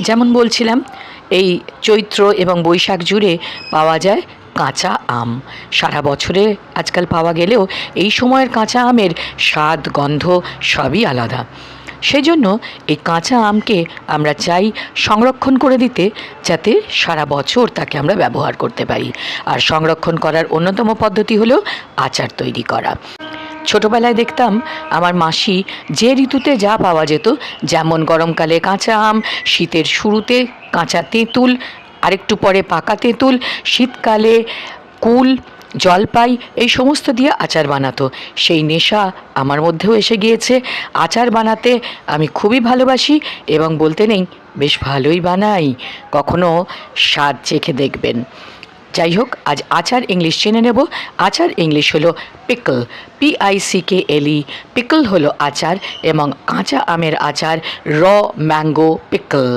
যেমন বলছিলাম, এই চৈত্র এবং বৈশাখ জুড়ে পাওয়া যায় কাঁচা আম। সারা বছরে আজকাল পাওয়া গেলেও এই সময়ের কাঁচা আমের স্বাদ, গন্ধ সবই আলাদা। সেজন্য এই কাঁচা আমকে আমরা চাই সংরক্ষণ করে দিতে, যাতে সারা বছর তাকে আমরা ব্যবহার করতে পারি। আর সংরক্ষণ করার অন্যতম পদ্ধতি হলো আচার তৈরি করা। ছোটবেলায় দেখতাম আমার মাসি যে ঋতুতে যা পাওয়া যেত, যেমন গরমকালে কাঁচা আম, শীতের শুরুতে কাঁচা তেঁতুল, আরেকটু পরে পাকা তেঁতুল, শীতকালে কুল, জলপাই, এই সমস্ত দিয়ে আচার বানাতো। সেই নেশা আমার মধ্যেও এসে গিয়েছে। আচার বানাতে আমি খুবই ভালোবাসি এবং বলতে নেই, বেশ ভালোই বানাই। কখনো স্বাদ চেখে দেখবেন। যাই হোক, আজ আচার ইংলিশ জেনে নেব। আচার ইংলিশ হলো pickle P I C K L pickle হলো আচার এবং কাঁচা আমের আচার, র, ম্যাঙ্গো, পিকল।